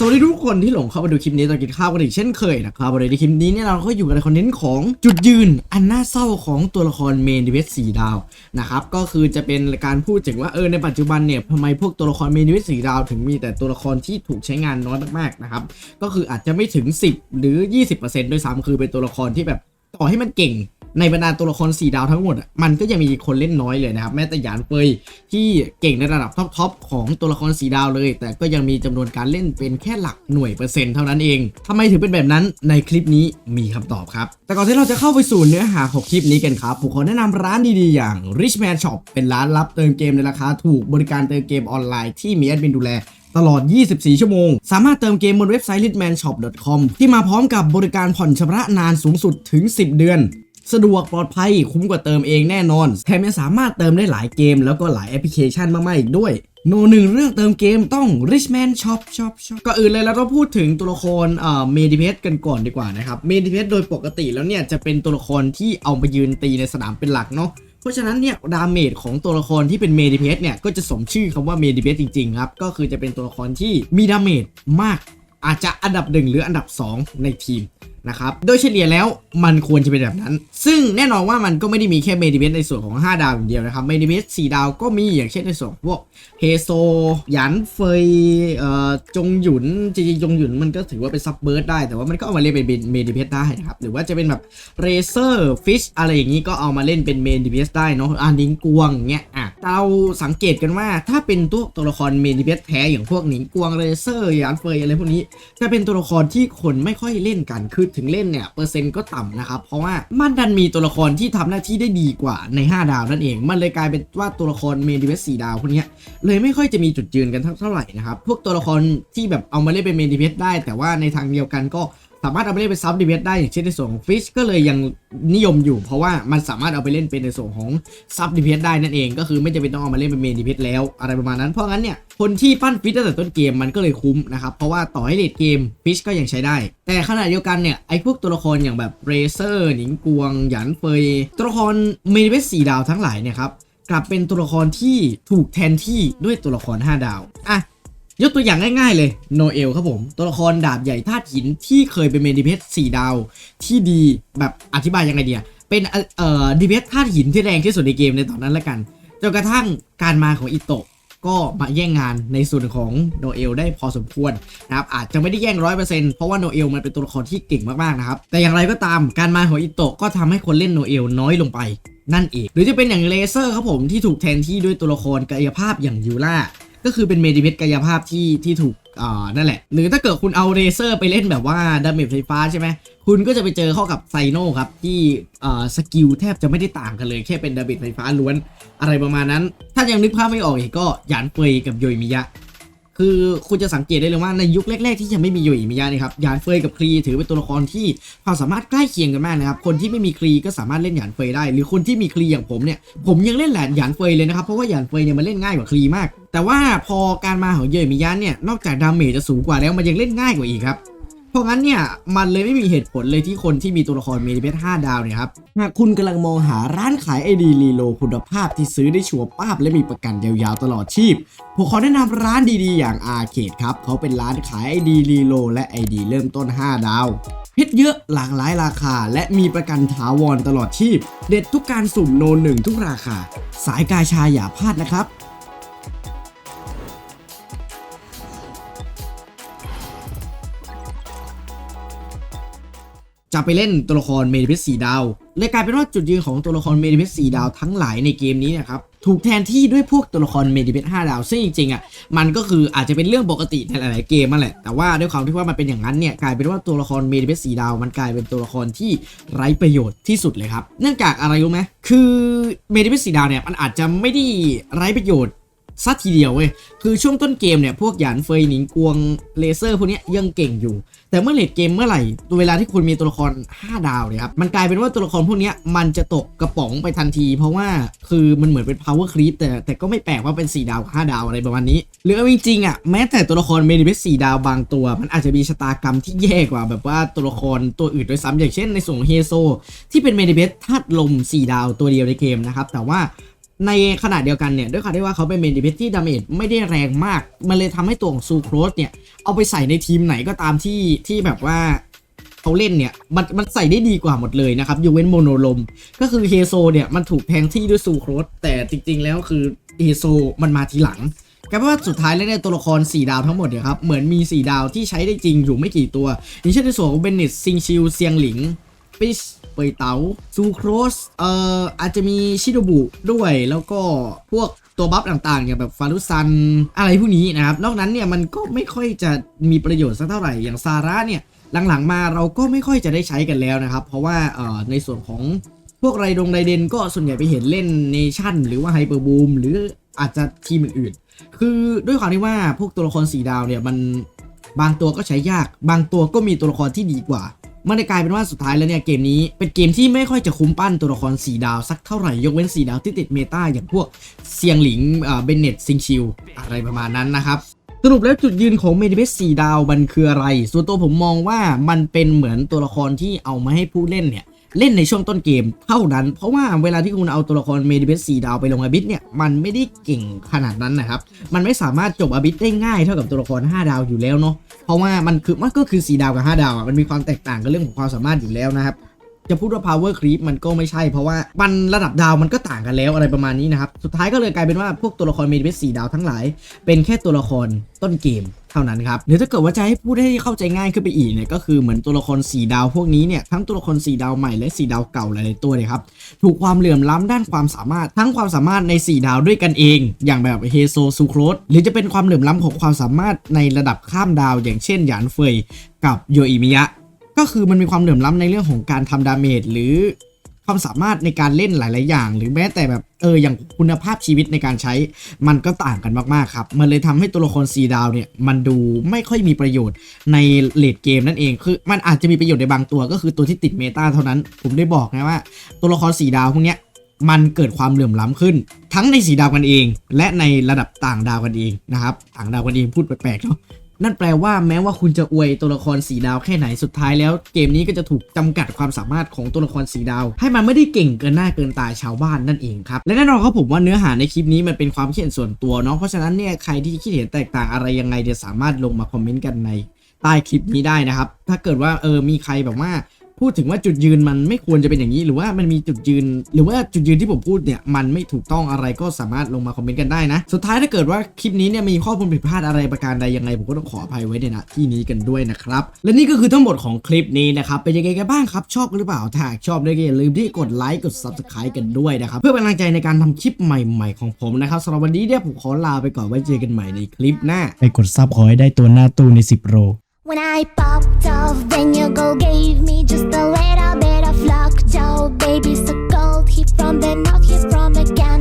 สวัสดีทุกคนที่หลงเข้ามาดูคลิปนี้ตอนกินข้าวกันอีกเช่นเคยนะครับวันนี้ในคลิปนี้เนี่ยเราก็อยู่กันในคอนเทนต์ของจุดยืน อันน่าเศร้าของตัวละครเมนดิเวสสีดาวนะครับก็คือจะเป็นการพูดถึงว่าเออในปัจจุบันเนี่ยทำไมพวกตัวละครเมนดิเวสสีดาวถึงมีแต่ตัวละครที่ถูกใช้งานน้อยมากๆนะครับก็คืออาจจะไม่ถึง 10 หรือ 20%ด้วยซ้ำคือเป็นตัวละครที่แบบต่อให้มันเก่ง ในบรรดาตัวละคร4ดาวทั้งหมดมันก็ยังมีคนเล่นน้อยเลยนะครับแม้แต่หยานเฟยที่เก่งในระดับท็อปๆของตัวละคร4ดาวเลย แต่ก็ยังมีจำนวนการเล่นเป็นแค่หลักหน่วยเปอร์เซ็นต์เท่านั้นเองทำไมถึงเป็นแบบนั้นในคลิปนี้มีคำตอบครับ แต่ก่อนที่เราจะเข้าไปสู่เนื้อหาของคลิปนี้กันครับผมขอแนะนำร้านดีๆอย่าง Richman Shop เป็นร้านรับเติมเกมในราคาถูกบริการเติมเกมออนไลน์ที่มีแอดมินดูแลตลอด 24 ชั่วโมง สามารถเติมเกมบนเว็บไซต์ litmanshop.com ที่มาพร้อมกับบริการผ่อนชำระนานสูงสุดถึง 10 เดือน สะดวกปลอดภัยคุ้มกว่าเติมเองแน่นอน แถมยังสามารถเติมได้หลายเกม แล้วก็หลายแอปพลิเคชันมากๆอีกด้วยโนหนึ่งเรื่องเติมเกมต้อง Richman Shop Shop Shop ก็อื่นเลยเราต้องพูดถึงตัวละครเอ่อเมดิเพสกันก่อนดีกว่านะครับเมดิเพสโดยปกติแล้วเนี่ยจะเป็นตัวละครที่เอามายืนตีในสนามเป็นหลักเนาะเพราะฉะนั้นเนี่ยดาเมจของตัวละครที่เป็นเมดิเพสเนี่ยก็จะสมชื่อคำว่าเมดิเพสจริงๆครับก็คือจะเป็นตัวละครที่มีดาเมจมากอาจจะอันดับหนึ่งหรืออันดับ 2 ในทีม นะครับ โดยเฉลี่ยแล้วมันควรจะเป็นแบบนั้น ซึ่งแน่นอนว่ามันก็ไม่ได้มีแค่เมดิเวสในส่วนของ 5 ดาวอย่างเดียวนะครับเมดิเวส4ดาวก็มีอย่างเช่นในส่วนของพวกเฮโซหยันเฟยเอ่อจงหยุนจริงๆจงหยุนมันก็ถือว่าเป็นซับเบิร์ดได้ แต่ว่ามันก็เอามาเล่นเป็นเมดิเวสได้นะครับหรือว่าจะเป็นแบบเรเซอร์ฟิชอะไรอย่างนี้ก็เอามาเล่นเป็นเมดิเวสได้เนาะอ่านิงกวงเงี้ยอะเราสังเกตกันว่าถ้าเป็นตัวตัวละครเมดิเวสแท้อย่างพวกหนิงกวงเรเซอร์หยันเฟยอะไรพวกนี้จะเป็นตัวละครที่คนไม่ค่อยเล่นกันคือถึงเล่นเนี่ยเปอร์เซ็นต์ก็ต่ำนะครับ เพราะว่ามันดันมีตัวละครที่ทำหน้าที่ได้ดีกว่าใน 5 ดาวนั่นเอง มันเลยกลายเป็นว่าตัวละครเมดิเวส4ดาวคนนี้เลยไม่ค่อยจะมีจุดยืนกันเท่าไหร่นะครับพวกตัวละครที่แบบเอามาเล่นเป็นเมดิเวสได้ แต่ว่าในทางเดียวกันก็ สามารถเอาไปเล่นเป็นซับดิเวสได้อย่างเช่นในส่วนของฟิชก็เลยยังนิยมอยู่ เพราะว่ามันสามารถเอาไปเล่นเป็นในส่วนของซับดิเวสได้นั่นเองก็คือไม่จำเป็นต้องเอามาเล่นเป็นเมนดิเวสแล้วอะไรประมาณนั้นเพราะงั้นเนี่ยคนที่ปั้นฟิชตั้งแต่ต้นเกมมันก็เลยคุ้มนะครับเพราะว่าต่อให้เลดเกมฟิชก็ยังใช้ได้ แต่ขณะเดียวกันเนี่ยไอ้พวกตัวละครอย่างแบบเรเซอร์หนิงกวงหยันเฟยตัวละครเมนดิเวส4ดาวทั้งหลายเนี่ยครับกลับเป็นตัวละครที่ถูกแทนที่ด้วยตัวละคร 5 ดาวอะ ยกตัวอย่างง่ายๆเลยโนเอลครับผม ตัวละครดาบใหญ่ธาตุหินที่เคยเป็นเมนดิเพส4ดาว ที่ดีแบบอธิบายยังไงเดียเป็นเอ่อดิเพสธาตุหินที่แรงที่สุดในเกมในตอนนั้นละกันจนกระทั่งการมาของอิโตะก็มาแย่งงานในส่วนของโนเอลได้พอสมควรนะครับอาจจะไม่ได้แย่งร้อยเปอร์เซ็นต์เพราะว่าโนเอลมันเป็นตัวละครที่เก่งมากๆนะครับแต่อย่างไรก็ตามการมาของอิโตะก็ทำให้คนเล่นโนเอลน้อยลงไปนั่นเองหรือจะเป็นอย่างเลเซอร์ครับผมที่ถูกแทนที่ด้วยตัวละครกายภาพอย่างยูล่า ก็คือเป็นเมดิเมตกายภาพที่ที่ถูกอ่านั่นแหละ หรือถ้าเกิดคุณเอาเรเซอร์ไปเล่นแบบว่าดาเมจไฟฟ้าใช่ไหมคุณก็จะไปเจอเข้ากับไซโนครับที่อ่าสกิลแทบจะไม่ได้ต่างกันเลยแค่เป็นดาเมจไฟฟ้าล้วนอะไรประมาณนั้น ถ้ายังนึกภาพไม่ออกอีกก็หยานเฟยกับโยมิยะ คือคุณจะสังเกตได้เลยว่าในยุคแรกๆที่ยังไม่มีโยอิมิยะนี่ครับหยานเฟยกับครีถือเป็นตัวละครที่ความสามารถใกล้เคียงกันมากนะครับคนที่ไม่มีครีก็สามารถเล่นหยานเฟยได้ หรือคนที่มีครีอย่างผมเนี่ยผมยังเล่นแหลนหยานเฟยเลยนะครับเพราะว่าหยานเฟยเนี่ยมันเล่นง่ายกว่าครีมาก แต่ว่าพอการมาของโยอิมิยะเนี่ยนอกจากดาเมจจะสูงกว่าแล้วมันยังเล่นง่ายกว่าอีกครับ ราะงั้นเนี่ยมันเลยไม่มีเหตุผลเลยที่คนที่มีตัวละครเมดิเพส5ดาวเนี่ยครับหากคุณกำลังมองหาร้านขายไอดีรีโลคุณภาพที่ซื้อได้ชัวร์ป้าบและมีประกันยาวๆตลอดชีพผมขอแนะนำร้านดีๆ อย่างอาเคดครับเขาเป็นร้านขายไอดีรีโลและไอดีเริ่มต้น 5 ดาวเพชรเยอะหลากหลายราคา และมีประกันถาวรตลอดชีพ เด็ดทุกการสุ่มโนหนึ่งทุกราคา สายกาชาอย่าพลาดนะครับ จะไปเล่นตัวละครเมดิเพสสีดาวเลยกลายเป็นว่าจุดยืนของตัวละครเมดิเพสสีดาวทั้งหลายในเกมนี้นะครับถูกแทนที่ด้วยพวกตัวละครเมดิเพส5ดาว ซึ่งจริงๆอะมันก็คืออาจจะเป็นเรื่องปกติในหลายๆเกมนั่นแหละ แต่ว่าด้วยความที่ว่ามันเป็นอย่างนั้นเนี่ยกลายเป็นว่าตัวละครเมดิเพสสีดาวมันกลายเป็นตัวละครที่ไร้ประโยชน์ที่สุดเลยครับ เนื่องจากอะไรรู้ไหมคือเมดิเพสสีดาวเนี่ยมันอาจจะไม่ได้ไร้ประโยชน์ ซัดทีเดียวเว้ย คือช่วงต้นเกมเนี่ย พวกหยานเฟยหนิงกวงเลเซอร์พวกนี้ยังเก่งอยู่ แต่เมื่อเลดเกมเมื่อไหร่ เวลาที่คุณมีตัวละคร 5 ดาวเนี่ยครับ มันกลายเป็นว่าตัวละครพวกนี้มันจะตกกระป๋องไปทันที เพราะว่าคือมันเหมือนเป็น power creep แต่แต่ก็ไม่แปลกว่าเป็น 4 ดาวกับ5ดาวอะไรประมาณนี้หรือเอาจริงๆอะแม้แต่ตัวละครเมดิเวส4ดาวบางตัว มันอาจจะมีชะตากรรมที่แย่กว่าแบบว่าตัวละครตัวอื่นด้วยซ้ำอย่างเช่นในส่วนของเฮโซที่เป็นเมดิเวสธาตุลม 4 ดาวตัวเดียวในเกมนะครับแต่ว่า ในขณะเดียวกันเนี่ยด้วยความที่ว่าเขาเป็นเมนดิเพสที่ดาเมจไม่ได้แรงมาก มันเลยทำให้ตัวของซูโครสเนี่ย เอาไปใส่ในทีมไหนก็ตามที่ที่แบบว่าเขาเล่นเนี่ย มันมันใส่ได้ดีกว่าหมดเลยนะครับยกเว้นโมโนลม ก็คือเฮโซเนี่ย มันถูกแทงที่ด้วยซูโครสแต่จริง ๆ แล้วคือเฮโซมันมาทีหลังกลายเป็นว่าสุดท้ายแล้วเนี่ยตัวละคร 4 ดาวทั้งหมดเนี่ยครับเหมือนมี 4 ดาวที่ใช้ได้จริงอยู่ไม่กี่ตัวอย่างเช่นในส่วนของเบนเนตซิงชิวเซียงหลิง ปิชเปยเต๋าซูโครสเอ่ออาจจะมีชิโดบุด้วยแล้วก็พวกตัวบัฟต่างๆอย่างแบบฟารุซันอะไรพวกนี้นะครับ นอกนั้นเนี่ยมันก็ไม่ค่อยจะมีประโยชน์สักเท่าไหร่อย่างซาร่าเนี่ยหลังๆมาเราก็ไม่ค่อยจะได้ใช้กันแล้วนะครับ เพราะว่าเอ่อในส่วนของพวกไรดงไรเดนก็ส่วนใหญ่ไปเห็นเล่นเนชั่น หรือว่าไฮเปอร์บูมหรืออาจจะทีมอื่นๆ คือด้วยความที่ว่าพวกตัวละครสีดาวเนี่ยมันบางตัวก็ใช้ยาก บางตัวก็มีตัวละครที่ดีกว่า มันได้กลายเป็นว่าสุดท้ายแล้วเนี่ยเกมนี้เป็นเกมที่ไม่ค่อยจะคุ้มปั้นตัวละคร4ดาวสักเท่าไหร่ยกเว้น4ดาวที่ติดเมตาอย่างพวกเซียงหลิงเบนเน็ตซิงชิวอะไรประมาณนั้นนะครับสรุปแล้วจุดยืนของเมดิเบสสีดาวมันคืออะไร ส่วนตัวผมมองว่ามันเป็นเหมือนตัวละครที่เอามาให้ผู้เล่นเนี่ย เล่นในช่วงต้นเกมเท่านั้น เพราะว่าเวลาที่คุณเอาตัวละครเมดิเบส4ดาวไปลงอบิสเนี่ยมันไม่ได้เก่งขนาดนั้นนะครับ มันไม่สามารถจบอบิสได้ง่ายเท่ากับตัวละคร 5 ดาวอยู่แล้วเนาะเพราะว่ามันคือมันก็คือ 4 ดาวกับ 5 ดาวอะมันมีความแตกต่างกันเรื่องของความสามารถอยู่แล้วนะครับ จะพูดว่า power creep มันก็ไม่ใช่เพราะว่ามันระดับดาวมันก็ต่างกันแล้วอะไรประมาณนี้นะครับ สุดท้ายก็เลยกลายเป็นว่าพวกตัวละครเมดิเบส4ดาวทั้งหลาย เป็นแค่ตัวละครต้นเกมเท่านั้นครับหรือถ้าเกิดว่าจะให้พูดให้เข้าใจง่ายขึ้นไปอีกเนี่ยก็คือเหมือนตัวละคร4ดาวพวกนี้เนี่ยทั้งตัวละคร4ดาวใหม่และ4ดาวเก่าหลายๆตัวเนี่ยครับถูกความเหลื่อมล้ำด้านความสามารถ ทั้งความสามารถใน4ดาวด้วยกันเอง อย่างแบบเฮโซซูโครสหรือจะเป็นความเหลื่อมล้ำของความสามารถในระดับข้ามดาว อย่างเช่นหยานเฟยกับโยอิมิยะ ก็คือมันมีความเหลื่อมล้ำในเรื่องของการทำดาเมจหรือความสามารถในการเล่นหลาย ๆ อย่าง หรือแม้แต่แบบเอออย่างคุณภาพชีวิตในการใช้ มันก็ต่างกันมาก ๆ ครับ มันเลยทำให้ตัวละครซีดาวเนี่ย มันดูไม่ค่อยมีประโยชน์ในเลดเกมนั่นเองคือมันอาจจะมีประโยชน์ในบางตัว ก็คือตัวที่ติดเมตาเท่านั้น ผมได้บอกนะว่า ตัวละครสีดาวพวกเนี้ยมันเกิดความเหลื่อมล้ำขึ้น ทั้งในสีดาวกันเอง และในระดับต่างดาวกันเองนะครับต่างดาวกันเองพูดแปลกๆเนาะ นั่นแปลว่าแม้ว่าคุณจะอวยตัวละครสีดาวแค่ไหนสุดท้ายแล้ว เกมนี้ก็จะถูกจำกัดความสามารถของตัวละครสีดาว ให้มันไม่ได้เก่งเกินหน้าเกินตาชาวบ้านนั่นเองครับและแน่นอนครับผมว่าเนื้อหาในคลิปนี้มันเป็นความคิดเห็นส่วนตัวเนาะเพราะฉะนั้นเนี่ยใครที่คิดเห็นแตกต่างอะไรยังไงเดี๋ยสามารถลงมาคอมเมนต์กันในใต้คลิปนี้ได้นะครับถ้าเกิดว่าเออมีใครแบบว่า พูดถึงว่าจุดยืนมันไม่ควรจะเป็นอย่างนี้ หรือว่ามันมีจุดยืน หรือว่าจุดยืนที่ผมพูดเนี่ยมันไม่ถูกต้องอะไรก็สามารถลงมาคอมเมนต์กันได้นะ สุดท้ายถ้าเกิดว่าคลิปนี้เนี่ยมีข้อมูลผิดพลาดอะไรประการใดยังไงผมก็ต้องขออภัยไว้ในณที่นี้กันด้วยนะครับ และนี่ก็คือทั้งหมดของคลิปนี้นะครับเป็นยังไงกันบ้างครับชอบหรือเปล่าถ้าชอบเนี่ยก็อย่าลืมที่กดไลค์กด subscribe กันด้วยนะครับเพื่อเป็นกำลังใจในการทำคลิปใหม่ๆ ของผมนะครับสำหรับวันนี้เนี่ยผมขอลาไปก่อนไว้เจอกันใหม่ในคลิปหน้าไปกดซับขอให้ได้ตัวหน้าตู้ใน 10โร When I popped off, then your girl gave me just a little bit of luck. Joe, baby, so cold. He from the north, he from the camp.